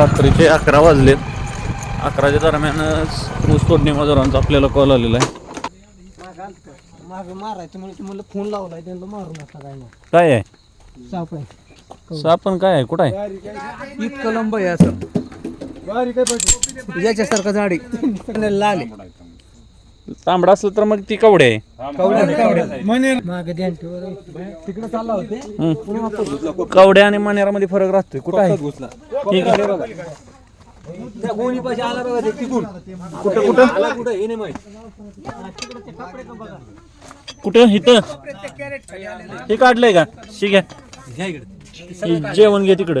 रात्रीचे अकरा वाजलेत. अकराच्या दरम्यानच ऊस तोडणी मजुरांचा आपल्याला कॉल आलेला आहे. माग मारायचं फोन लावलाय त्यांना मारू नका काय नाही काय आहे? साप आहे काय आहे? कुठं आहे? इतकं लंब आहे असं. याच्यासारखं झाडी लाल आहे. तांबडा असलं तर मग ती कवडे. आहे मागे ध्यान ठेवा तिकडे. चालला होते हम्म. कवड्या आणि मण्यारामध्ये फरक राहतोय. कुठं आहे? ठीक आहे. त्या गोणी पाशी आला बघा ते तिकून कुठं कुठं? आला कुठं? हे नाही माहीत. कुठं? इथं? हे काढलंय का? ठीक आहे घ्या इकडे. हे जेवण घे तिकडं.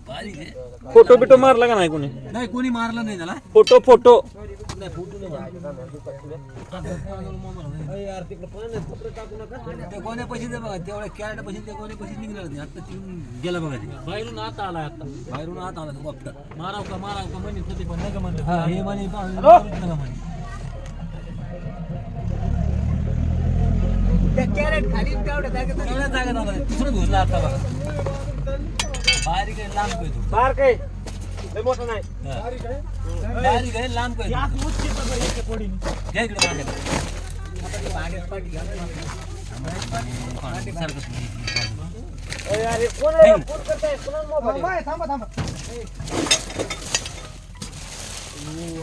फोटो बिटो मारला का नाही कोणी? नाही कोणी मारलं नाही त्याला. Photo photo. पैसे दे बघा तेवढ्या कॅरेट पैसे ते कोण्या पैसे निघणार नाही आता ती गेला बघा बाहेरून आत आला आता. बाहेरून आत आला तो माराव का माराव का म्हणत होते पण नाही का म्हणलं? हा म्हणे मारूच नका म्हणे तेवढ्या जागेत आला. दुसरं घुसला आता बघा. बारीक आहे लांब काय तो बार काय लय मोठं नाही हा. बारीक आहे लांब काय तो. घ्या इकडे माझ्याकडे सारखं अरे अरे कोण आहे? फोन करताय कोणाला मोबाईल आहे? थांबा थांबा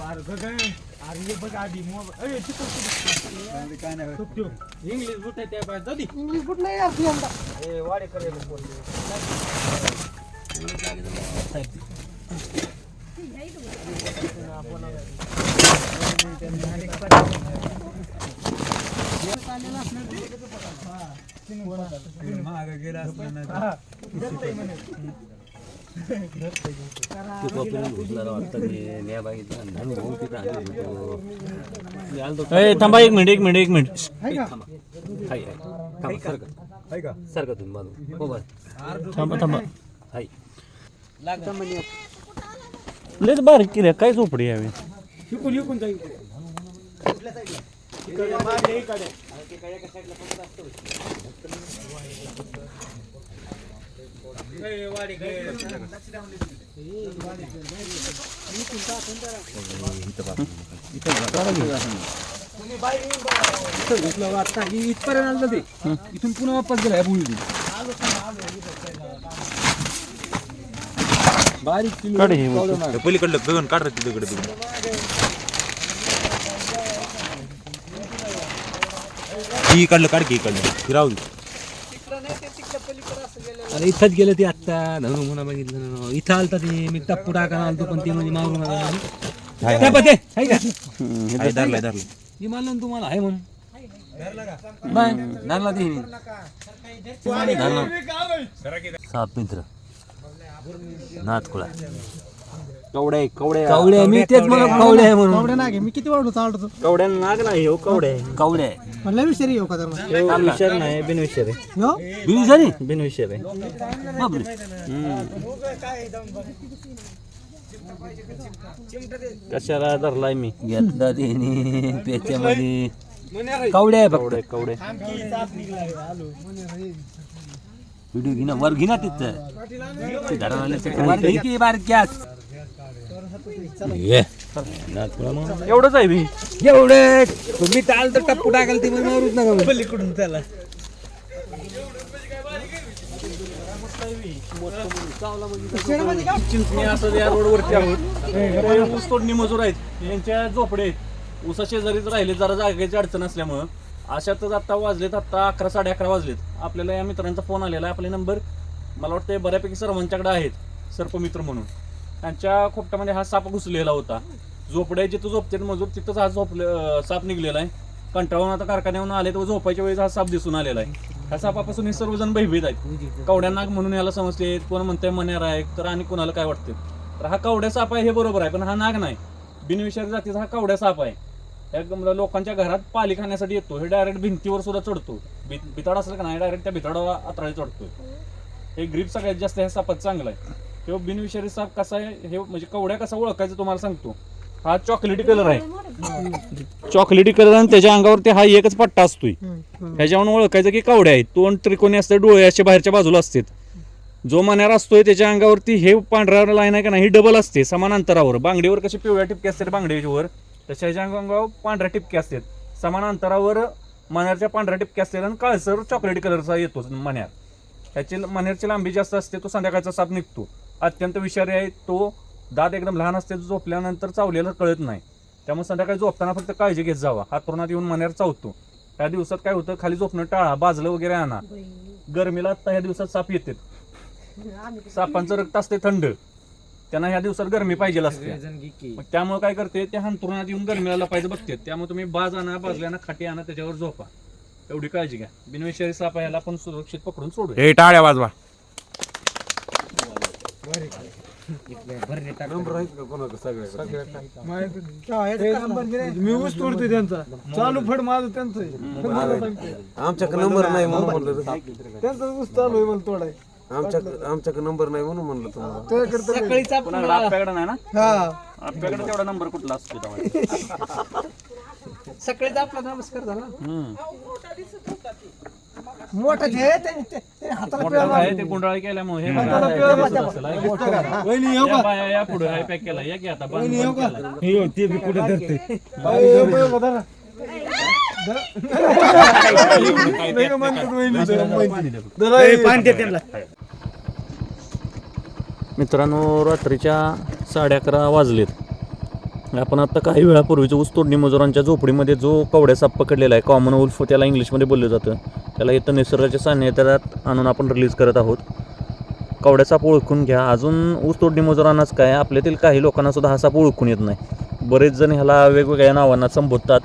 अरे गगन, अरे हे बघ आधी मोबाईल अरे तिथं तिथं. इंग्लिश बुट आहे त्या बाहेर जाऊ दे. इंग्लिश कुठं नाही यार यंदा ए, बोलले. ए थांबा एक मिनिट एक मिनिट एक मिनिट. सारखं तुम्ही बाजू हो बस. थांबा थांबा. हाय लयच बारीक केल्या काय झोपडी यावी इकडून इकडून जा इकडे. इकडे मागे इकडे. ए, वाडेकर. आता इथपर्यंत आलं ते इथून पुन्हा वापस गेला बुळी बारीक किलो काढ हे पलीकडलं गगन काढ रे तिकडे तिकडे. ही काढलं काढ की इकडलं. फिरावं अरे इथंच गेलं ते आत्ता. धनु म्हणा बघितलं ना इथं आलता ते. मी टप्पू टाकायला आलतो पण ते म्हणजे मागून आला. त्या पते हाय का? आहे धरलाय धरलाय मी मानलं ना तुम्हाला आहे म्हणून. नाही धरला ते साप मित्र. नाथकुळा कवड्या आहे, कवड्या कवळे मी तेच मला कवळे आहे म्हणून. नागे मी किती वाढवतो चालतो कवड्या नाग नाही हो कवड्या आहे. कवळे आहे म्हणलं विषारी येऊ का तर मग? हे विषार नाही बिनविषार. आहे हो? झाली बिनविषार. आहे बापरे कशाला धरलाय मी? घेतला त्याने त्याच्यामध्ये कवडे आहे फक्त. कवडे कवडे. व्हिडिओ घे ना वर घे ना तिथं. वर घे की बारक्यात. एवढंच आहे मी. एवढे. तुम्ही टाल तर टप्पू टाकाल ते मारूच नका पलीकडून त्याला. चिंचणी असं या रोडवरती आहोत. हे ऊस तोडणी मजूर आहेत. यांच्या झोपडे आहेत. ऊसाचे जरीच राहिले जरा जागेची अडचण असल्यामुळं. अशातच आत्ता वाजलेत आत्ता अकरा साडे अकरा वाजलेत. आपल्याला या मित्रांचा फोन आलेला आहे आपले नंबर. मला वाटतं बऱ्यापैकी सर्वांच्याकडे आहेत सर्पमित्र म्हणून. त्यांच्या खोपटामध्ये हा साप घुसलेला होता. झोपड्या जिथं झोपतात मजूर तिथंच हा झोपले साप निघलेला आहे. कंटाळून आता कारखान्यावरून आले तर झोपायच्या वेळेस हा साप दिसून आलेला आहे. ह्या सापापासून हे सर्वजण भयभीत आहेत. कवड्या नाग म्हणून याला समजले कोण म्हणते मण्यार आहे तर आणि कोणाला काय वाटते तर हा कवड्या साप आहे हे बरोबर आहे पण हा नाग नाही. बिनविषारी जातीचा हा कवड्या साप आहे. या लोकांच्या घरात पाली खाण्यासाठी येतो. हे डायरेक्ट भिंतीवर सुद्धा चढतो. भिताड असलं का नाही डायरेक्ट त्या भिताडावर अतराळी चढतो हे ग्रीप सगळ्यात जास्त ह्या सापात चांगला आहे. किंवा बिनविषारी साप कसा आहे हे म्हणजे कवड्या कसा ओळखायचं तुम्हाला सांगतो. हा चॉकलेटी कलर आहे. चॉकलेटी कलर आणि त्याच्या अंगावरती हा एकच पट्टा असतोय. ह्याच्यावरून ओळखायचं की कवड्या आहेत. तोंड त्रिकोणी असते डोळे असे बाहेरच्या बाजूला असतात. जो मान्यार असतोय त्याच्या अंगावरती हे पांढऱ्या लाईन आहे का नाही ही डबल असते. समान अंतरावर. बांगडीवर कशी पिवळ्या टिपके असते बांगडीवर तशा ह्याच्या अंगावर पांढऱ्या टिपके असतात. समान अंतरावर मण्यारच्या पांढऱ्या टिपके असतात आणि काळसर चॉकलेटी कलरचा येतो मण्यार ह्याची मण्यारची लांबी जास्त असते तो संध्याकाळचा साप निघतो. अत्यंत विषारी आहे तो दात एकदम लहान असते झोपल्यानंतर चावलेलं कळत नाही. त्यामुळे संध्याकाळी झोपताना फक्त काळजी घेत जावा. हातरुणात येऊन मण्यार चावतो. त्या दिवसात काय होतं खाली झोपणं टाळा बाजलं वगैरे आणा. गरमीला आता ह्या दिवसात साप येते सापांचं रक्त असते थंड. त्यांना ह्या दिवसात गरमी पाहिजे असते. मग त्यामुळे काय करते ते हंतरुणात येऊन गरमीला लपायचं बघते त्यामुळे तुम्ही बाज आणा बाजल्याना खाटी आणा त्याच्यावर झोपा. एवढी काळजी घ्या. बिनविषारी साप ह्याला आपण सुरक्षित पकडून सोडू हे टाळ्या वाजवा. मी ऊस त्यांचा चालू फड माझं त्यांचं. आमच्याकडे नंबर नाही म्हणून त्यांचा ऊस चालू आहे मला तोडाय आमच्या आमच्याकडे नंबर नाही म्हणून म्हणलं तुम्हाला कोणाकडे आपल्याकडे नाही ना हा आपल्याकडे तेवढा नंबर कुठला असतो तेव्हा? सकाळीचा आपला नमस्कार झाला हम्म. मोठा घे ते- ते- ते हाताला मोठा आहे ते गुंडाळी केल्यामुळे हे बघा, हे या बाया या पुढे आहे पॅक केला या की आता बंद बंद केला. ते बी कुठे धरते नाही का म्हणतात वहिनी जरा हे- मित्रांनो रात्रीच्या साडे अकरा वाजलेत. आपण आत्ता काही वेळापूर्वीच ऊस तोडणी मजुरांच्या झोपडीमध्ये जो कवड्या साप पकडलेला आहे कॉमन उल्फ त्याला इंग्लिशमध्ये बोललं जातं. त्याला इथं निसर्गाच्या सान्निध्यात आणून आपण रिलीज करत आहोत. कवड्या साप ओळखून घ्या. अजून ऊस तोडणी मजुरांनाच काय आपल्यातील काही लोकांना सुद्धा हा साप ओळखून येत नाही. बरेच जण ह्याला वेगवेगळ्या नावांना संबोधतात.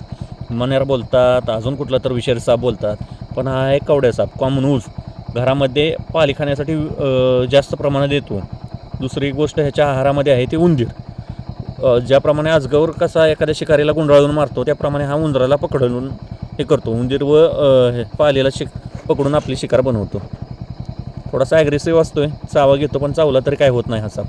मनेर बोलतात अजून कुठला तर विषारी साप बोलतात. पण हा एक कवड्या साप कॉमन उल्फ घरामध्ये पाली खाण्यासाठी जास्त प्रमाणात येतो दुसरी गोष्ट ह्याच्या आहारामध्ये आहे ती उंदीर. ज्याप्रमाणे आजगावर कसा एखाद्या शिकारीला गुंडाळून मारतो त्याप्रमाणे हा उंदराला पकडून हे करतो. उंदीर व हे पालेला शिक पकडून आपली शिकार बनवतो. थोडासा ॲग्रेसिव्ह असतोय चावा घेतो पण चावला तरी काय होत नाही हा साप.